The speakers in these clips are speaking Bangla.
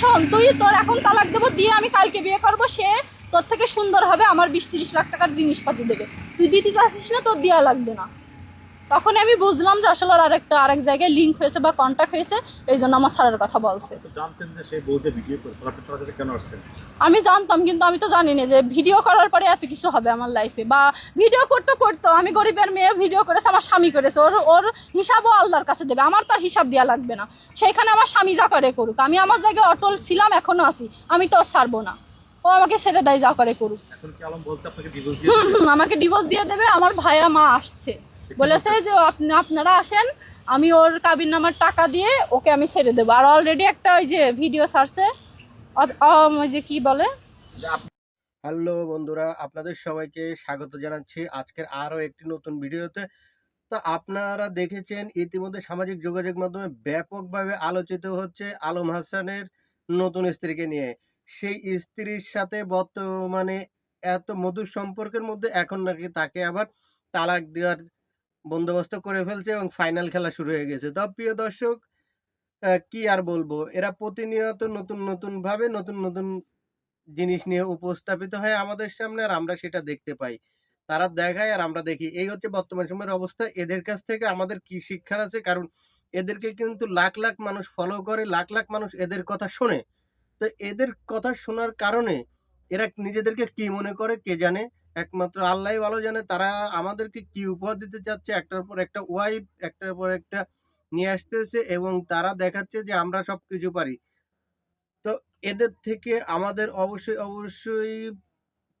শোন, তুই তোর এখন তালাক দেবো, দিয়ে আমি কালকে বিয়ে করব, সে তোর থেকে সুন্দর হবে, আমার বিশ তিরিশ লাখ টাকার জিনিসপাতি দেবে। তুই দিতে চাচ্ছিস না, তোর দেওয়া লাগবে না। তখন আমি বুঝলাম যে আসলে আরেকটা আরেক জায়গায় লিঙ্ক হয়েছে বা কন্ট্যাক্ট হয়েছে এই জন্য আমার স্যারের কথা বলছে। আমি জানতাম কিন্তু আমি তো জানি না যে ভিডিও করার পরে এত কিছু হবে আমার লাইফে বা ভিডিও করতে করতো আমি গরিবের মেয়ে ভিডিও করেছে আমার স্বামী করেছে ওর ওর হিসাবও আল্লাহর কাছে দেবে আমার তার হিসাব দেওয়া লাগবে না। সেইখানে আমার স্বামী যা করে করুক আমি আমার জায়গায় অটল ছিলাম এখনও আছি আমি তো ছাড়বো না। ও আমাকে ছেড়ে দেয় যা করে করুক। আমাকে ডিভোর্স দিয়ে দেবে আমার ভাইয়া মা আসছে। বলেছে যে আপনি, আপনারা আসেন, আমি ওর কাবির নামার টাকা দিয়ে ওকে আমি ছেড়ে দেবো। আর অলরেডি একটা ওই যে ভিডিও ছাড়ছে ওই যে কি বলে? হ্যালো বন্ধুরা, আপনাদের সবাইকে স্বাগত জানাচ্ছি আজকের আরও একটি নতুন ভিডিওতে। তো আপনারা দেখেছেন, ইতিমধ্যে সামাজিক যোগাযোগ মাধ্যমে ব্যাপকভাবে আলোচিত হচ্ছে আলম হাসানের নতুন স্ত্রীকে নিয়ে। সেই স্ত্রীর সাথে বর্তমানে এত মধুর সম্পর্কের মধ্যে এখন নাকি তাকে আবার তালাক দেওয়ার বন্দোবস্ত করে ফেলছে এবং ফাইনাল খেলা শুরু হয়ে গেছে। তো প্রিয় দর্শক কি আর বলব? এরা প্রতিনিয়ত নতুন নতুন ভাবে নতুন নতুন জিনিস নিয়ে উপস্থাপিত হয় আমাদের সামনে আর আমরা সেটা দেখতে পাই। তারা দেখায় আর আমরা দেখি। এই হচ্ছে বর্তমান সময়ের অবস্থা। এদের কাছ থেকে আমাদের কি শিক্ষার আছে? কারণ এদেরকে কিন্তু লাখ লাখ মানুষ ফলো করে, লাখ লাখ মানুষ এদের কথা শোনে। তো এদের কথা শোনার কারণে এরা নিজেদেরকে কি মনে করে কে জানে? একমাত্র আল্লাহ ভালো জানে তারা আমাদেরকে কি উপহার দিতে চাচ্ছে, একটার পর একটা ওয়াইফ একটার পর একটা নিয়ে আসতেছে এবং তারা দেখাচ্ছে যে আমরা সব কিছু পারি। তো এদের থেকে আমাদের অবশ্যই অবশ্যই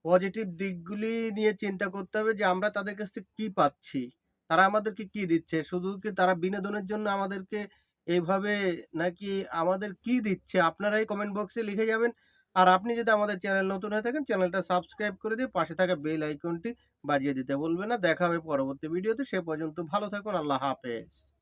পজিটিভ দিকগুলি নিয়ে চিন্তা করতে হবে যে আমরা তাদের কাছ থেকে কি পাচ্ছি। তারা আমাদেরকে কি দিচ্ছে? শুধু কি তারা বিনোদনের জন্য আমাদেরকে এইভাবে নাকি আমাদের কি দিচ্ছে? আপনারাই কমেন্ট বক্সে লিখে যাবেন। আর আপনি যদি আমাদের চ্যানেল নতুন হয়ে থাকেন, চ্যানেলটা সাবস্ক্রাইব করে দিয়ে পাশে থাকা বেল আইকনটি বাজিয়ে দিতে বলবে না। দেখা হবে পরবর্তী ভিডিওতে। সে পর্যন্ত ভালো থাকুন। আল্লাহ হাফেজ।